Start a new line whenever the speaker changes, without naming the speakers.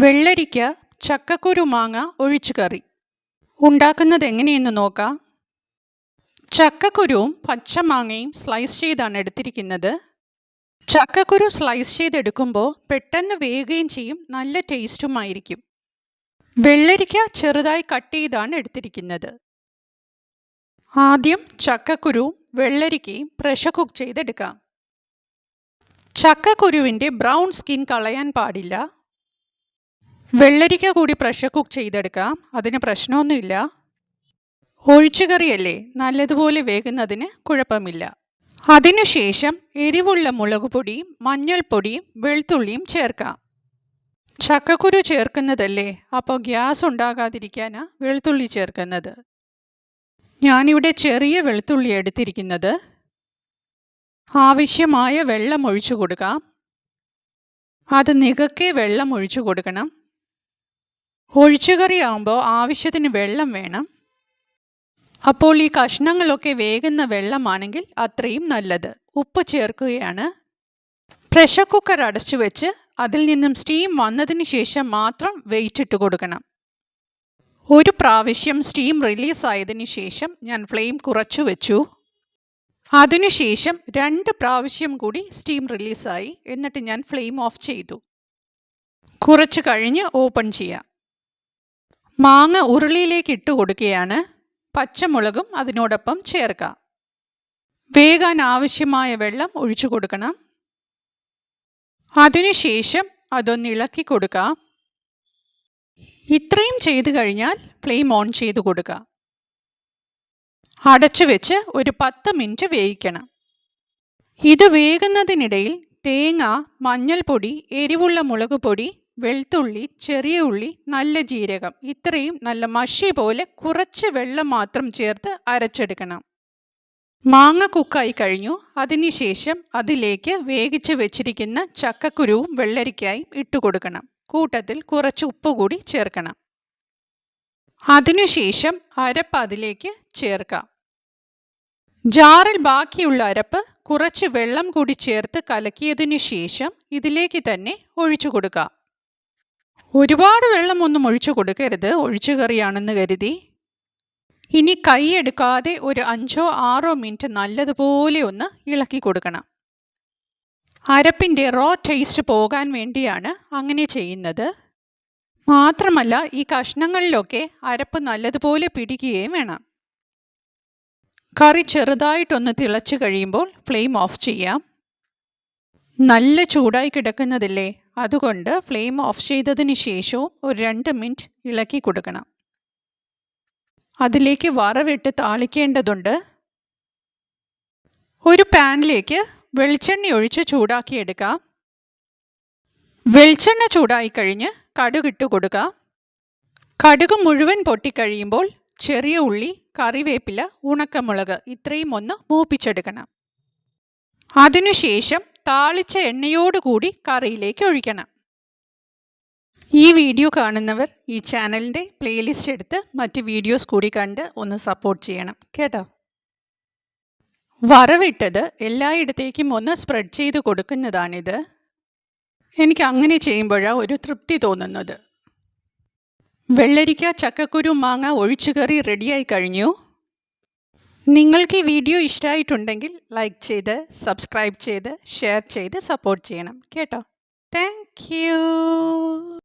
വെള്ളരിക്ക ചക്കക്കുരു മാങ്ങ ഒഴിച്ചുകറി ഉണ്ടാക്കുന്നത് എങ്ങനെയെന്ന് നോക്കാം. ചക്കക്കുരുവും പച്ചമാങ്ങയും സ്ലൈസ് ചെയ്താണ് എടുത്തിരിക്കുന്നത്. ചക്കക്കുരു സ്ലൈസ് ചെയ്തെടുക്കുമ്പോൾ പെട്ടെന്ന് വേകുകയും ചെയ്യും നല്ല ടേസ്റ്റുമായിരിക്കും വെള്ളരിക്ക ചെറുതായി കട്ട് ചെയ്താണ് എടുത്തിരിക്കുന്നത്. ആദ്യം ചക്കക്കുരുവും വെള്ളരിക്കയും പ്രഷർ കുക്ക് ചെയ്തെടുക്കാം. ചക്കക്കുരുവിന്റെ ബ്രൗൺ സ്കിൻ കളയാൻ പാടില്ല. വെള്ളരിക്ക കൂടി പ്രഷർ കുക്ക് ചെയ്തെടുക്കാം. അതിന് പ്രശ്നമൊന്നുമില്ല. ഒഴിച്ചുകറിയല്ലേ? നല്ലതുപോലെ വേകുന്നതിന് കുഴപ്പമില്ല. അതിനുശേഷം എരിവുള്ള മുളക് പൊടിയും മഞ്ഞൾപ്പൊടിയും വെളുത്തുള്ളിയും ചേർക്കാം. ചക്കക്കുരു ചേർക്കുന്നതല്ലേ? അപ്പോൾ ഗ്യാസ് ഉണ്ടാകാതിരിക്കാനാണ് വെളുത്തുള്ളി ചേർക്കുന്നത്. ഞാനിവിടെ ചെറിയ വെളുത്തുള്ളി എടുത്തിരിക്കുന്നത്. ആവശ്യമായ വെള്ളം ഒഴിച്ചു കൊടുക്കാം. അത് നികക്കെ വെള്ളം ഒഴിച്ചു കൊടുക്കണം. ഒഴിച്ചുകറി ആകുമ്പോൾ ആവശ്യത്തിന് വെള്ളം വേണം. അപ്പോൾ ഈ കഷ്ണങ്ങളൊക്കെ വേകുന്ന വെള്ളമാണെങ്കിൽ അത്രയും നല്ലത്. ഉപ്പ് ചേർക്കുകയാണ്. പ്രഷർ കുക്കർ അടച്ചു വെച്ച് അതിൽ നിന്നും സ്റ്റീം വന്നതിന് ശേഷം മാത്രം വെയിറ്റ് ഇട്ട് കൊടുക്കണം. ഒരു പ്രാവശ്യം സ്റ്റീം റിലീസ് ആയതിനു ശേഷം ഞാൻ ഫ്ലെയിം കുറച്ചു വെച്ചു. അതിനുശേഷം രണ്ട് പ്രാവശ്യം കൂടി സ്റ്റീം റിലീസായി. എന്നിട്ട് ഞാൻ ഫ്ലെയിം ഓഫ് ചെയ്തു. കുറച്ച് കഴിഞ്ഞ് ഓപ്പൺ ചെയ്യാം. മാങ്ങ ഉരുളിയിലേക്ക് ഇട്ട് കൊടുക്കുകയാണ്. പച്ചമുളകും അതിനോടൊപ്പം ചേർക്കുക വേകാൻ ആവശ്യമായ വെള്ളം ഒഴിച്ചു കൊടുക്കണം. അതിനുശേഷം അതൊന്ന് ഇളക്കി കൊടുക്കുക ഇത്രയും ചെയ്തു കഴിഞ്ഞാൽ ഫ്ലെയിം ഓൺ ചെയ്ത് കൊടുക്കുക അടച്ചു വെച്ച് ഒരു പത്ത് മിനിറ്റ് വേവിക്കണം. ഇത് വേകുന്നതിനിടയിൽ തേങ്ങ മഞ്ഞൾപ്പൊടി എരിവുള്ള മുളക് പൊടി വെളുത്തുള്ളി ചെറിയ ഉള്ളി നല്ല ജീരകം. ഇത്രയും നല്ല മഷി പോലെ കുറച്ച് വെള്ളം മാത്രം ചേർത്ത് അരച്ചെടുക്കണം. മാങ്ങ കുക്കായി കഴിഞ്ഞു. അതിനുശേഷം അതിലേക്ക് വേവിച്ച് വെച്ചിരിക്കുന്ന ചക്കക്കുരുവും വെള്ളരിക്കായും ഇട്ട് കൊടുക്കണം. കൂട്ടത്തിൽ കുറച്ച് ഉപ്പ് കൂടി ചേർക്കണം. അതിനുശേഷം അരപ്പ് അതിലേക്ക് ചേർക്കാം. ജാറിൽ ബാക്കിയുള്ള അരപ്പ് കുറച്ച് വെള്ളം കൂടി ചേർത്ത് കലക്കിയതിനു ശേഷം ഇതിലേക്ക് തന്നെ ഒഴിച്ചു കൊടുക്കാം. ഒരുപാട് വെള്ളമൊന്നും ഒഴിച്ചു കൊടുക്കരുത്. ഒഴിച്ചു കറിയാണെന്ന് കരുതി. ഇനി കൈയെടുക്കാതെ ഒരു അഞ്ചോ ആറോ മിനിറ്റ് നല്ലതുപോലെ ഒന്ന് ഇളക്കി കൊടുക്കണം. അരപ്പിന്റെ റോ ടേസ്റ്റ് പോകാൻ വേണ്ടിയാണ് അങ്ങനെ ചെയ്യുന്നത്. മാത്രമല്ല ഈ കഷ്ണങ്ങളിലൊക്കെ അരപ്പ് നല്ലതുപോലെ പിടിക്കുകയും വേണം. കറി ചെറുതായിട്ടൊന്ന് തിളച്ചു കഴിയുമ്പോൾ ഫ്ലെയിം ഓഫ് ചെയ്യാം. നല്ല ചൂടായി കിടക്കുന്നതില്ലേ? അതുകൊണ്ട് ഫ്ലെയിം ഓഫ് ചെയ്തതിന് ശേഷവും ഒരു രണ്ട് മിനിറ്റ് ഇളക്കി കൊടുക്കണം. അതിലേക്ക് വറവിട്ട് താളിക്കേണ്ടതുണ്ട്. ഒരു പാനിലേക്ക് വെളിച്ചെണ്ണ ഒഴിച്ച് ചൂടാക്കിയെടുക്കാം വെളിച്ചെണ്ണ ചൂടായി കഴിഞ്ഞ് കടുകിട്ട് കൊടുക്കാം. കടുക് മുഴുവൻ പൊട്ടിക്കഴിയുമ്പോൾ ചെറിയ ഉള്ളി കറിവേപ്പില ഉണക്കമുളക് ഇത്രയും ഒന്ന് മൂപ്പിച്ചെടുക്കണം. അതിനുശേഷം താളിച്ച എണ്ണയോടുകൂടി കറിയിലേക്ക് ഒഴിക്കണം. ഈ വീഡിയോ കാണുന്നവർ ഈ ചാനലിന്റെ പ്ലേലിസ്റ്റ് എടുത്ത് മറ്റ് വീഡിയോസ് കൂടി കണ്ട് ഒന്ന് സപ്പോർട്ട് ചെയ്യണം കേട്ടോ? വറവിട്ടത് എല്ലായിടത്തേക്കും ഒന്ന് സ്പ്രെഡ് ചെയ്ത് കൊടുക്കുന്നതാണിത്. എനിക്ക് അങ്ങനെ ചെയ്യുമ്പോഴാണ് ഒരു തൃപ്തി തോന്നുന്നത്. വെള്ളരിക്ക ചക്കക്കുരു മാങ്ങ ഒഴിച്ചുകറി റെഡിയായി കഴിഞ്ഞു. നിങ്ങൾക്ക് ഈ വീഡിയോ ഇഷ്ടമായിട്ടുണ്ടെങ്കിൽ ലൈക്ക് ചെയ്ത് സബ്സ്ക്രൈബ് ചെയ്ത് ഷെയർ ചെയ്ത് സപ്പോർട്ട് ചെയ്യണം. കേട്ടോ? താങ്ക്